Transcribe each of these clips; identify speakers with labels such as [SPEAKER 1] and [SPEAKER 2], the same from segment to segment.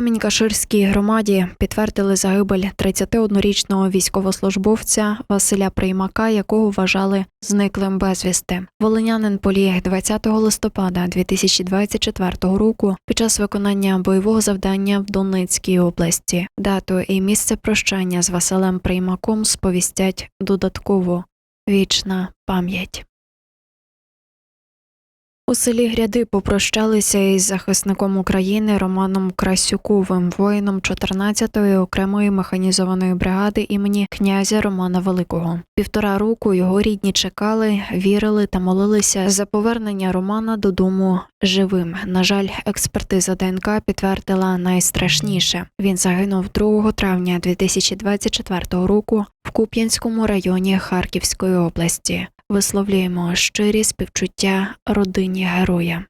[SPEAKER 1] Камінь-Каширській громаді підтвердили загибель 31-річного військовослужбовця Василя Приймака, якого вважали зниклим безвісти. Волинянин поліг 20 листопада 2024 року під час виконання бойового завдання в Донецькій області. Дату і місце прощання з Василем Приймаком сповістять додатково. Вічна пам'ять. У селі Гряди попрощалися із захисником України Романом Красюковим, воїном 14-ї окремої механізованої бригади імені князя Романа Великого. Півтора року його рідні чекали, вірили та молилися за повернення Романа додому живим. На жаль, експертиза ДНК підтвердила найстрашніше. Він загинув 2 травня 2024 року в Куп'янському районі Харківської області. Висловлюємо щирі співчуття родині героя.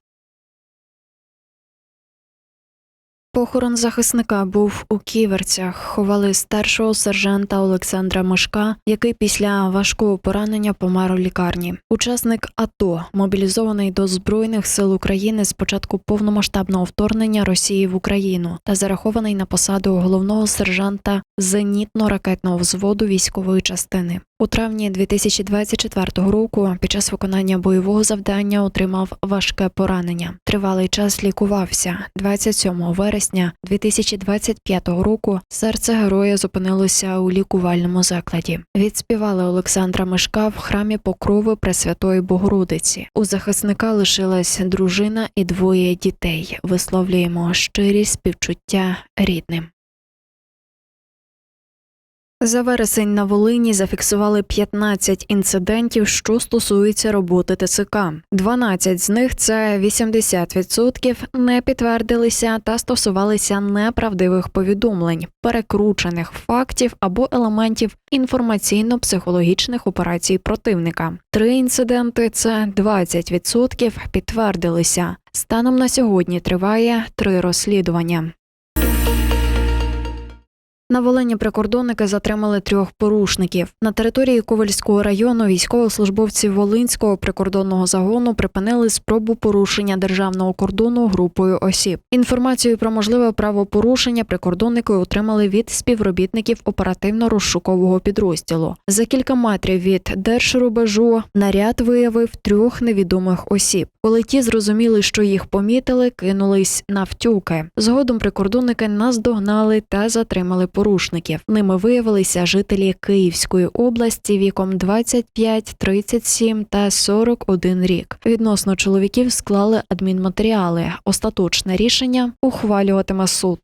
[SPEAKER 1] Похорон захисника був у ківерцях. Ховали старшого сержанта Олександра Мишка, який після важкого поранення помер у лікарні. Учасник АТО, мобілізований до збройних сил України з початку повномасштабного вторгнення Росії в Україну та зарахований на посаду головного сержанта зенітно-ракетного взводу військової частини. У травні 2024 року під час виконання бойового завдання отримав важке поранення. Тривалий час лікувався. 27 вересня 2025 року серце героя зупинилося у лікувальному закладі. Відспівали Олександра Мишка в храмі Покрови Пресвятої Богородиці. У захисника лишилась дружина і двоє дітей. Висловлюємо щирі співчуття рідним. За вересень на Волині зафіксували 15 інцидентів, що стосуються роботи ТЦК. 12 з них це 80% не підтвердилися та стосувалися неправдивих повідомлень, перекручених фактів або елементів інформаційно-психологічних операцій противника. Три інциденти це 20% підтвердилися. Станом на сьогодні триває три розслідування. На Волині прикордонники затримали трьох порушників. На території Ковальського району військовослужбовці Волинського прикордонного загону припинили спробу порушення державного кордону групою осіб. Інформацію про можливе правопорушення прикордонники отримали від співробітників оперативно-розшукового підрозділу. За кілька метрів від держрубежу наряд виявив трьох невідомих осіб. Коли ті зрозуміли, що їх помітили, кинулись навтюки. Згодом прикордонники наздогнали та затримали порушників. Ними виявилися жителі Київської області віком 25, 37 та 41 рік. Відносно чоловіків склали адмінматеріали. Остаточне рішення ухвалюватиме суд.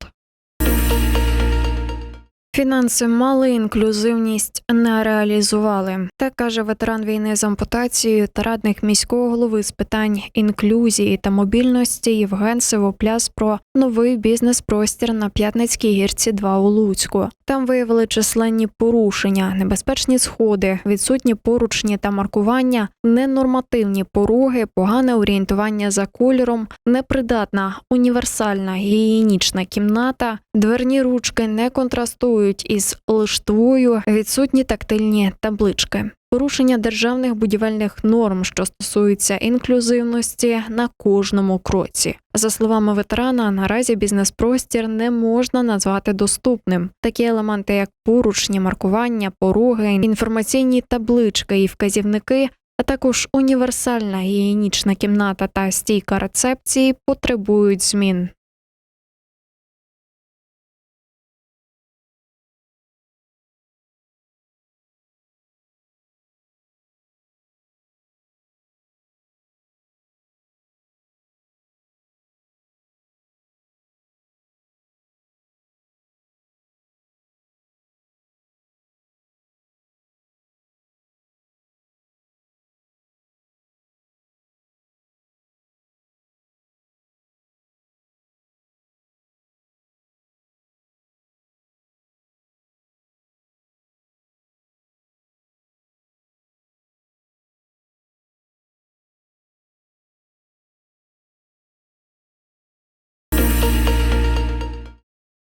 [SPEAKER 1] Фінанси мали, інклюзивність не реалізували. Так каже ветеран війни з ампутацією та радник міського голови з питань інклюзії та мобільності Євген Сивопляс про новий бізнес-простір на П'ятницькій гірці 2 у Луцьку. Там виявили численні порушення, небезпечні сходи, відсутні поручні та маркування, ненормативні поруги, погане орієнтування за кольором, непридатна універсальна гігієнічна кімната, дверні ручки не контрастують із лиштвою, відсутні тактильні таблички. Порушення державних будівельних норм, що стосуються інклюзивності, на кожному кроці. За словами ветерана, наразі бізнес-простір не можна назвати доступним. Такі елементи, як поручні, маркування, пороги, інформаційні таблички і вказівники. А також універсальна гігієнічна кімната та стійка рецепції потребують змін.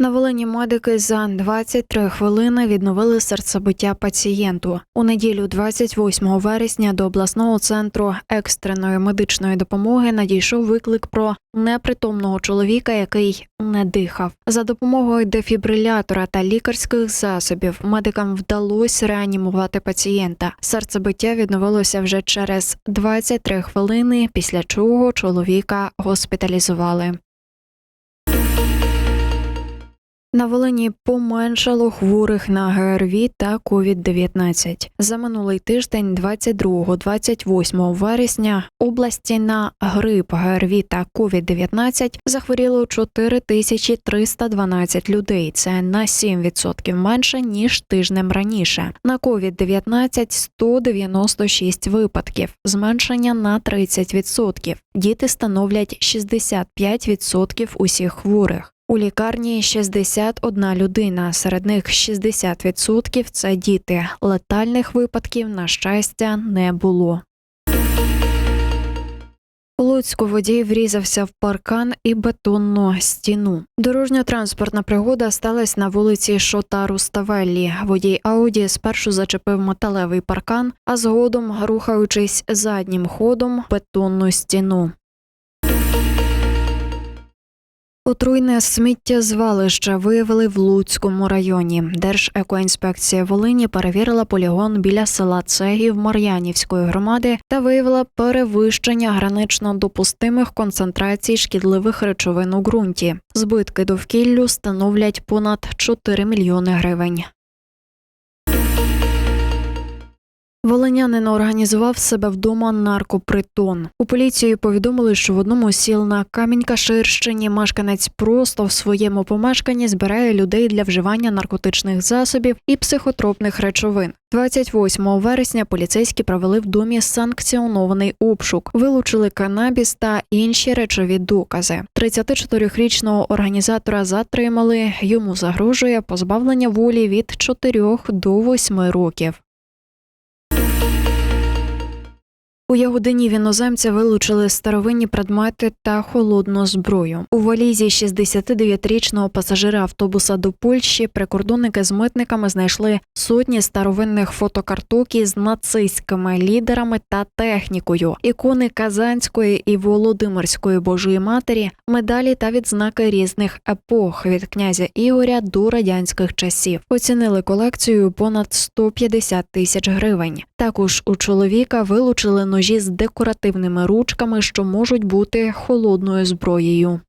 [SPEAKER 1] На Волині медики за 23 хвилини відновили серцебиття пацієнту. У неділю, 28 вересня, до обласного центру екстреної медичної допомоги надійшов виклик про непритомного чоловіка, який не дихав. За допомогою дефібрилятора та лікарських засобів медикам вдалося реанімувати пацієнта. Серцебиття відновилося вже через 23 хвилини, після чого чоловіка госпіталізували. На Волині поменшало хворих на ГРВІ та COVID-19. За минулий тиждень, 22-28 вересня, області на грип, ГРВІ та COVID-19 захворіло 4312 людей. Це на 7% менше ніж тижнем раніше. На COVID-19 196 випадків, зменшення на 30%. Діти становлять 65% усіх хворих. У лікарні 61 людина, серед них 60% – це діти. Летальних випадків, на щастя, не було. У Луцьку водій врізався в паркан і бетонну стіну. Дорожньо-транспортна пригода сталася на вулиці Шота Руставеллі. Водій Ауді спершу зачепив металевий паркан, а згодом, рухаючись заднім ходом, бетонну стіну. Отруйне сміттєзвалище виявили в Луцькому районі. Держекоінспекція Волині перевірила полігон біля села Цегів Мар'янівської громади та виявила перевищення гранично допустимих концентрацій шкідливих речовин у ґрунті. Збитки довкіллю становлять понад 4 мільйони гривень. Волинянин організував себе вдома наркопритон. У поліції повідомили, що в одному сіл на Камінь-Каширщині мешканець просто в своєму помешканні збирає людей для вживання наркотичних засобів і психотропних речовин. 28 вересня поліцейські провели в домі санкціонований обшук, вилучили канабіс та інші речові докази. 34-річного організатора затримали. Йому загрожує позбавлення волі від 4 до 8 років. У Ягодині в іноземця вилучили старовинні предмети та холодну зброю. У валізі 69-річного пасажира автобуса до Польщі прикордонники з митниками знайшли сотні старовинних фотокарток із нацистськими лідерами та технікою, ікони Казанської і Володимирської Божої Матері, медалі та відзнаки різних епох від князя Ігоря до радянських часів. Оцінили колекцію понад 150 тисяч гривень. Також у чоловіка вилучили ножі з декоративними ручками, що можуть бути холодною зброєю.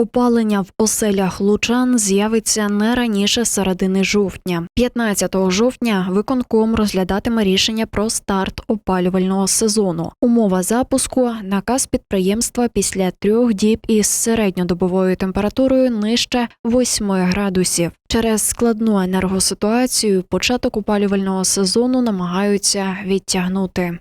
[SPEAKER 1] Опалення в оселях лучан з'явиться не раніше середини жовтня. 15 жовтня виконком розглядатиме рішення про старт опалювального сезону. Умова запуску наказ підприємства після трьох діб із середньодобовою температурою нижче 8 градусів. Через складну енергоситуацію початок опалювального сезону намагаються відтягнути.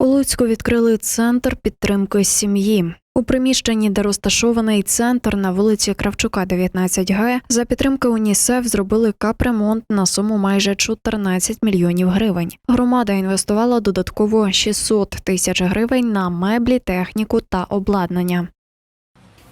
[SPEAKER 1] У Луцьку відкрили центр підтримки сім'ї. У приміщенні, де розташований центр на вулиці Кравчука, 19Г, за підтримки УНІСЕФ зробили капремонт на суму майже 14 мільйонів гривень. Громада інвестувала додатково 600 тисяч гривень на меблі, техніку та обладнання.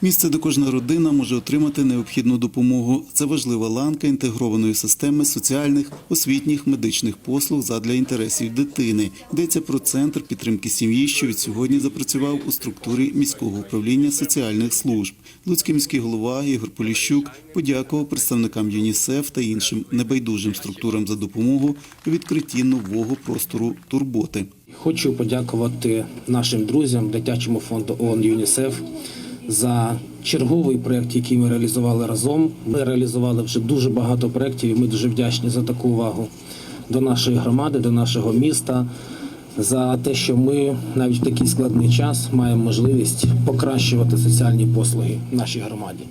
[SPEAKER 2] Місце, де кожна родина може отримати необхідну допомогу. Це важлива ланка інтегрованої системи соціальних, освітніх, медичних послуг задля інтересів дитини. Йдеться про центр підтримки сім'ї, що від сьогодні запрацював у структурі міського управління соціальних служб. Луцький міський голова Ігор Поліщук подякував представникам ЮНІСЕФ та іншим небайдужим структурам за допомогу у відкритті нового простору турботи.
[SPEAKER 3] Хочу подякувати нашим друзям, дитячому фонду ООН ЮНІСЕФ за черговий проект, який ми реалізували разом. Ми реалізували вже дуже багато проєктів, і ми дуже вдячні за таку увагу до нашої громади, до нашого міста, за те, що ми навіть в такий складний час маємо можливість покращувати соціальні послуги нашій громаді.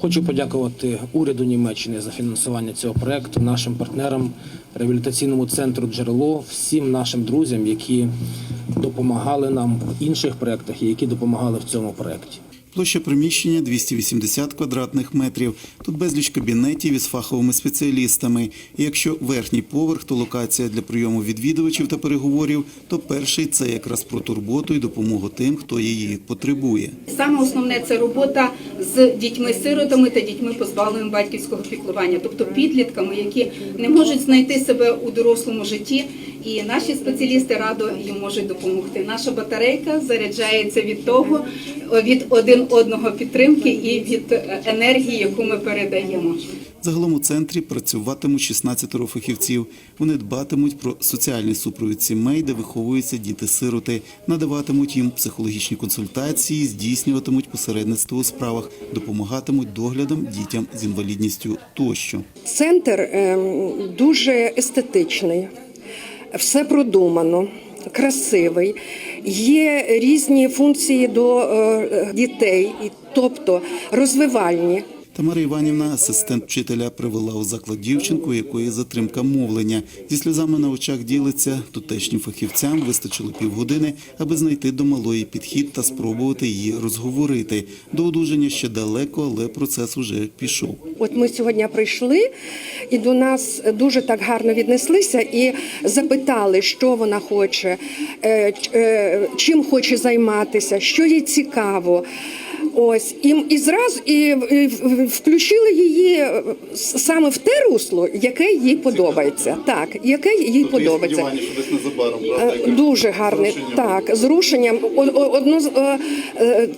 [SPEAKER 3] Хочу подякувати уряду Німеччини за фінансування цього проекту, нашим партнерам, реабілітаційному центру Джерело, всім нашим друзям, які допомагали нам в інших проектах і які допомагали в цьому проекті.
[SPEAKER 2] Площа приміщення 280 квадратних метрів. Тут безліч кабінетів із фаховими спеціалістами. І якщо верхній поверх то локація для прийому відвідувачів та переговорів, то перший це якраз про турботу і допомогу тим, хто її потребує.
[SPEAKER 4] Саме основне це робота з дітьми-сиротами та дітьми позбавленими батьківського піклування, тобто підлітками, які не можуть знайти себе у дорослому житті, і наші спеціалісти радо їм можуть допомогти. Наша батарейка заряджається від того, від один одного підтримки і від е, енергії, яку ми передаємо.
[SPEAKER 2] Загалом у центрі працюватимуть 16 фахівців. Вони дбатимуть про соціальний супровід сімей, де виховуються діти-сироти, надаватимуть їм психологічні консультації, здійснюватимуть посередництво у справах, допомагатимуть доглядом дітям з інвалідністю тощо.
[SPEAKER 5] Центр ем, дуже естетичний, все продумано, красивий. Є різні функції до е, дітей, тобто розвивальні.
[SPEAKER 2] Тамара Іванівна, асистент вчителя, привела у заклад дівчинку, якої затримка мовлення. Зі сльозами на очах ділиться, тутешнім фахівцям вистачило півгодини, аби знайти до малої підхід та спробувати її розговорити. До одужання ще далеко, але процес уже пішов.
[SPEAKER 5] От ми сьогодні прийшли, і до нас дуже так гарно віднеслися і запитали, що вона хоче, е, е, чим хоче займатися, що їй цікаво. Ось і, і зразу і, і включили її е, саме в те русло, яке їй подобається. Так, яке їй подобається.
[SPEAKER 6] що десь незабаром
[SPEAKER 5] Е, Дуже гарний, так, з рушенням. Одно з е,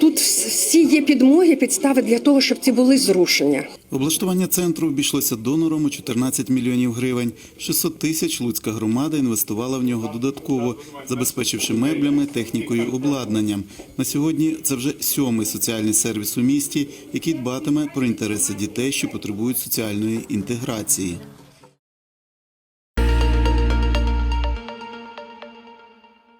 [SPEAKER 5] тут всі є підмоги, підстави для того, щоб ці були зрушення.
[SPEAKER 2] Облаштування центру обійшлося донором у 14 мільйонів гривень. 600 тисяч Луцька громада інвестувала в нього додатково, забезпечивши меблями, технікою, обладнанням. На сьогодні це вже сьомий соціальний сервіс у місті, який дбатиме про інтереси дітей, що потребують соціальної інтеграції.